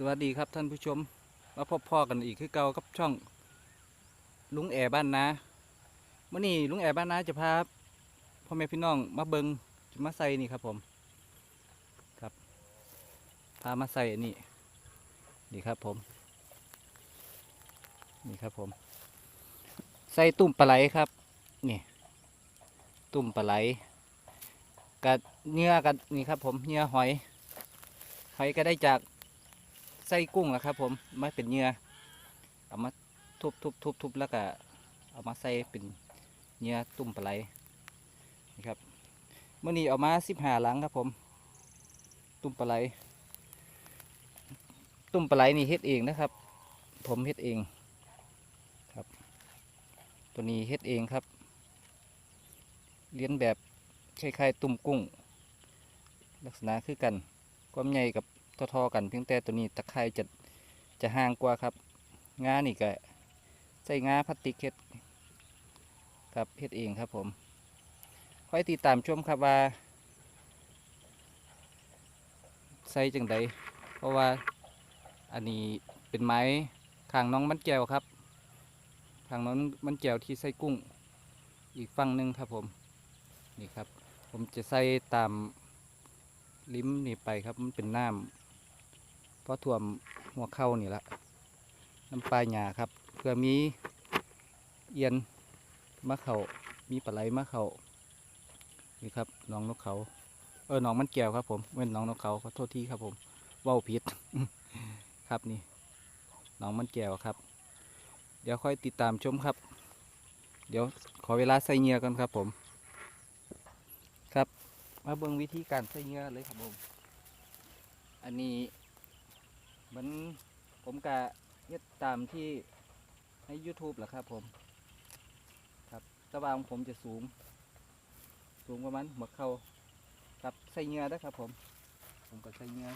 สวัสดีครับท่านผู้ชมมาพบพ่อกันอีกคือเก่ากับช่อง ลุงแอบ้านนาเมื่อนี้ลุงแอบ้านนาจะพาพ่อแม่พี่น้องมาเบิงจะมาใส่นี่ครับผมครับ พามาใส่อันนี่นี่ครับผมนี่ครับผม ใส่ตุ่มปลาไหลครับนี่ตุ่มปลาไหลกับเนื้อกับนี่ครับผมเนื้อหอยหอยก็ได้จาก ไส้กุ้งนะครับ ผมมาเป็นเหยื่อเอามาทุบทุบทุบทุบแล้วก็เอามาใส่เป็นเหยื่อตุ่มปลาไหลนี่ครับเมื่อนี้เอามาสิบห้าหลังครับผม ตุ่มปลาไหลตุ่มปลาไหลนี่เฮ็ดเองนะครับ ผมเฮ็ดเองครับ ตัวนี้เฮ็ดเองครับเลี้ยนแบบคล้ายๆตุ่มกุ้ง ลักษณะคือกัน ความใหญ่กับ ทอๆกันเพียงแต่ตัวนี้ตะไคร่จะจะห่างกว่าครับงานี่ก็ใส่งาพลาสติกเฮ็ดครับเฮ็ดเองครับผมคอยติดตามชมครับว่า ใส่จังใดเพราะว่าอันนี้เป็นไม้ขางน้องมันแก้วครับขางน้องมันแก้วที่ใส่กุ้งอีกฝั่งหนึ่งครับผมนี่ครับ ผมจะใส่ตามลิ้มนี่ไปครับมันเป็นน้ำ ราะถ่วมหัวเข้านี่ละน้ำปลายหยาครับ เพื่อมีเอียนมะเขามีปลาไหลมะเขานี่ครับน้องนกเขา เออน้องมันแก้วครับ ผมเว้นน้องนกเขาขอโทษทีครับผมเว้าผิดครับนี่น้องมันแก้วครับ เดี๋ยวค่อยติดตามชมครับ เดี๋ยวขอเวลาใส่เงื่อกันครับผม ครับ มาเบิ่งวิธีการใส่เงื่อเลยครับผม อันนี้ เหมือนผมกะเฮ็ดตามที่ใน YouTube แหละครับผมครับแตะวาของผมจะสูง สูงประมาณหัวเข่ากับใส่เงือนะครับผม ผมก็ใส่เงือ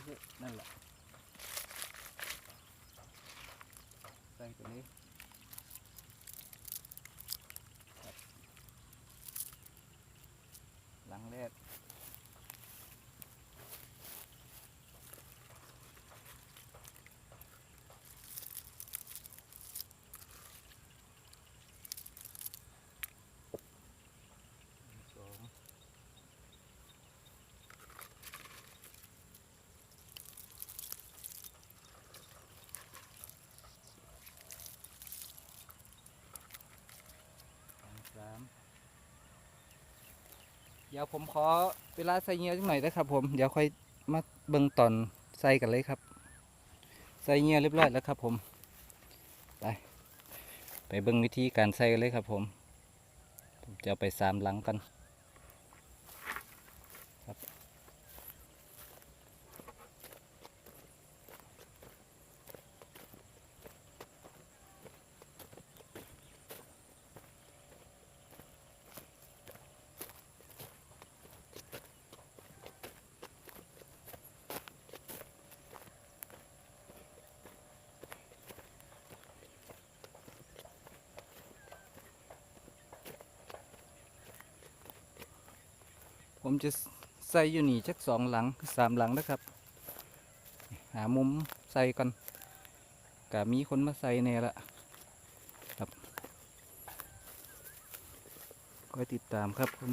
นั่นแหละใส่ตัวนี้ครับหลังแรก สองสาม เดี๋ยวผมขอเวลาใส่เงียสักหน่อยนะครับ ผมเดี๋ยวค่อยมาเบิ่งตอนใส่กันเลยครับ ใส่เงียเรียบร้อยแล้วครับ ผมไปไปเบิ่งวิธีการใส่กันเลยครับ ผม ผมจะไปสามหลังกัน ผมจะใส่อยู่นี่ชักสองหลังสามหลังนะครับ หามุมใส่กันกะมีคนมาใส่แน่ละครับคอยติดตามครับผม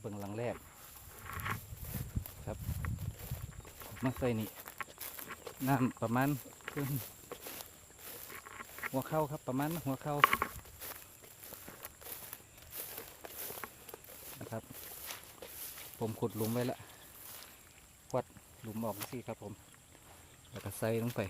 เบิ่งหลังแรกครับมาใส่นี่น้ำประมาณขึ้นหัวเข่าครับประมาณหัวเข่านะครับ ผมขุดหลุมไว้ละควัดหลุมออกสิครับผม แล้วก็ใส่ลงไป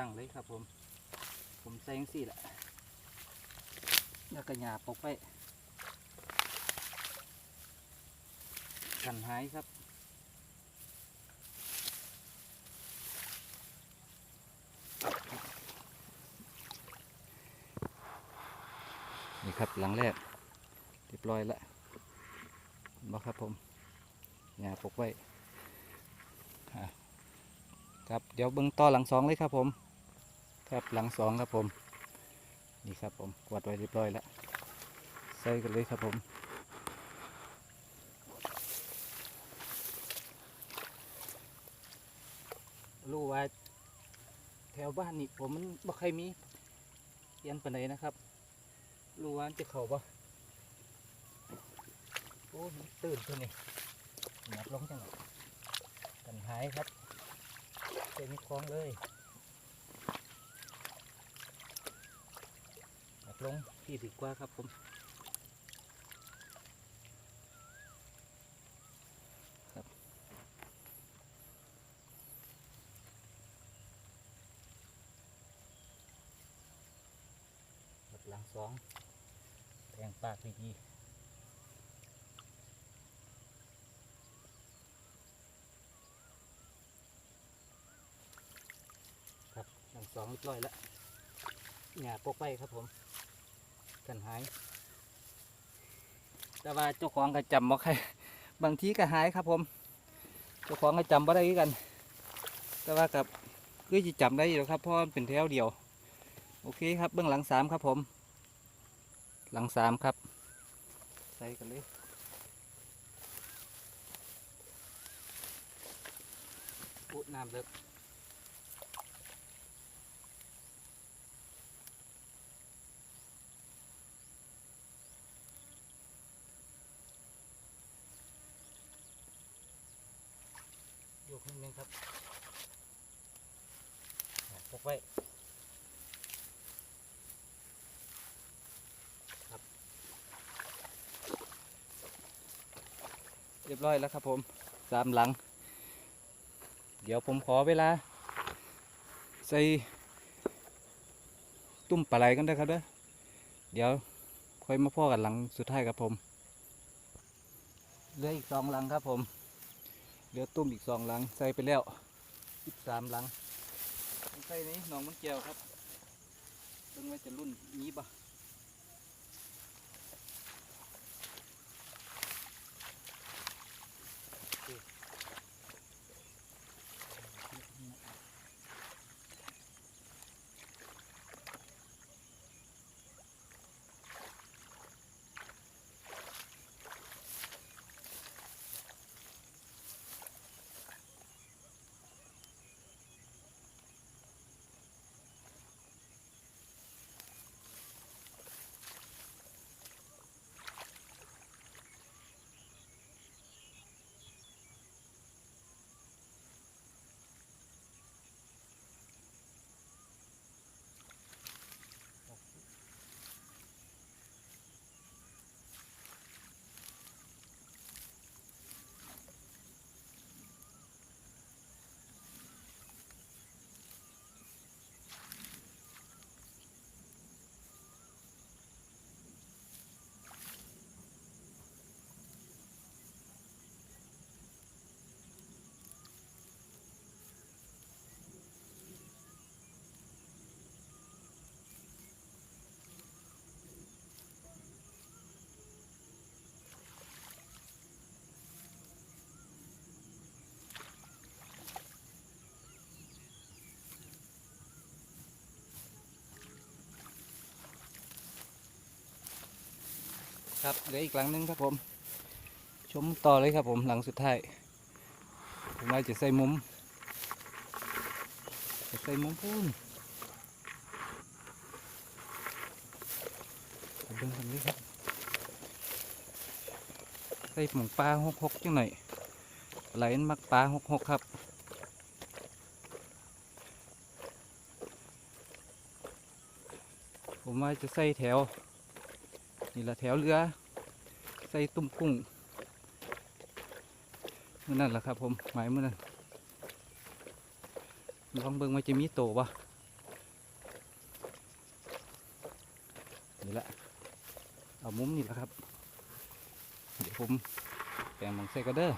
ตั้งเลยครับผม ผมใส่ยังสี่แหละแล้วก็หยาปกไว้กันหายครับนี่ครับหลังแรกเรียบร้อยแล้วบอครับผมหยาปกไว้ครับ เดี๋ยวเบิ้งต่อหลังสองเลยครับผม ครับหลังสองครับผม นี่ครับผมกวาดไว้เรียบร้อยแล้วใส่กันเลยครับผมรู้ว่าแถวบ้านนี่ผมมันบ่เคยมีเรียนปานใดนะครับ รู้ว่าจะเข่าบ่โอ้มันตื่นตัวนี้หนับลงจังหวะกันหายครับเต็มคลองเลยหนับ ลงที่ดีกว่าครับผมครับหมดหลังสองแทงปากดีๆครับหลังสองเรียบร้อยแล้ว หญ้าปกไปครับผมกันหาย แต่ว่าเจ้าของก็จำบ่ใครบางทีก็หายครับผม เจ้าของก็จำบ่ได้กัน แต่ว่ากับคือจะจำได้อยู่ครับเพราะเป็นแถวเดียว โอเคครับเบื้องหลังสามครับผม หลังสามครับ ใส่กันเลยอุดน้ำเลิก อยู่ข้างนึงครับพกไว้ครับเรียบร้อยแล้วครับผมสามหลัง เดี๋ยวผมขอเวลา ใส่ตุ้มปลาไหลกันได้ครับเด้อเดี๋ยวค่อยมาพ่อกันหลังสุดท้ายครับผมเหลืออีกสองหลังครับผม เหลือตุ้มอีกสองหลัง ใส่ไปแล้วอีกสามหลัง ใส่นี้หนองมันแก้วครับเพิ่งว่าจะรุ่นนี้ปะ ครับเหลืออีกหลังหนึงครับผม ชมต่อเลยครับผมหลังสุดท้ายผมว่าจะใส่มุมจะใส่มุมพูนเบิ่งกันเลยครับใส่หมองปลาหกหกจังหน่อยไหลนมักปลาหกหกครับผมว่าจะใส่แถว นี่ละแถวเรือ ใส่ตุ้มกุ้งมื่อนั่นแหละครับผมหมายมื่อนั้นลองเบิ่งว่าจะมีโตปะนี่ละเอามุมนี่ละครับ เดี๋ยวผมแปลงมังใส่ก็เด้อ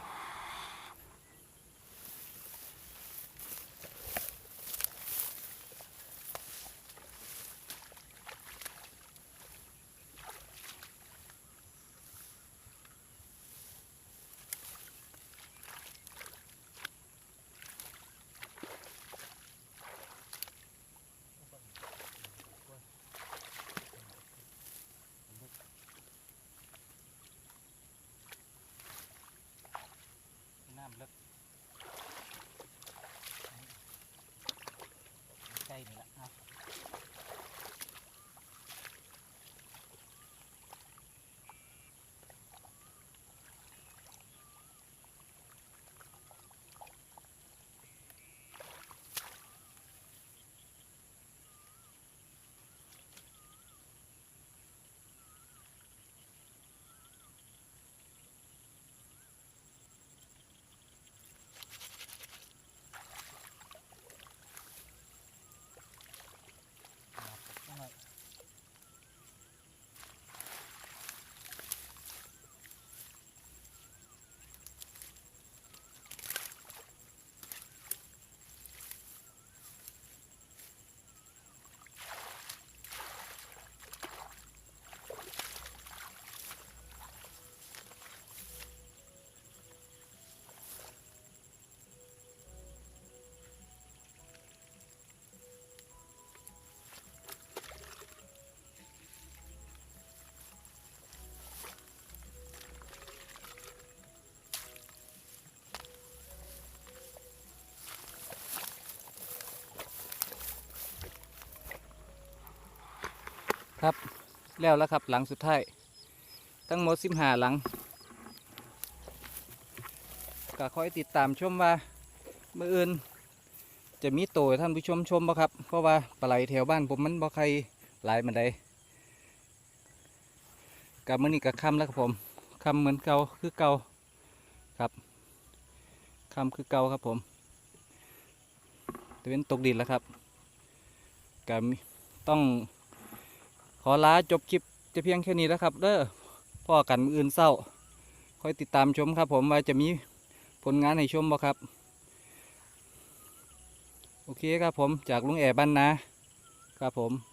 ครับแล้วแล้วครับหลังสุดท้ายทั้งหมดสิบห้าหลังก็คอยติดตามชมว่าเมื่ออื่น จะมีโตท่านผู้ชมชมบ่ครับ เพราะว่าปลาไหลแถวบ้านผมมันบ่ใครหลายมันใดกับมื่อนี้กับคำแล้วครับผมคำเหมือนเก่าคือเก่าครับคำคือเก่าครับผมตะเวนตกดินแล้วครับกับต้อง ขอลาจบคลิปจะเพียงแค่นี้แล้วครับเด้อพ่อกันมืออื่นเศร้าคอยติดตามชมครับ ผมว่าจะมีผลงานให้ชมบ่ครับ โอเคครับผมจากลุงแอบบ้านนะครับผม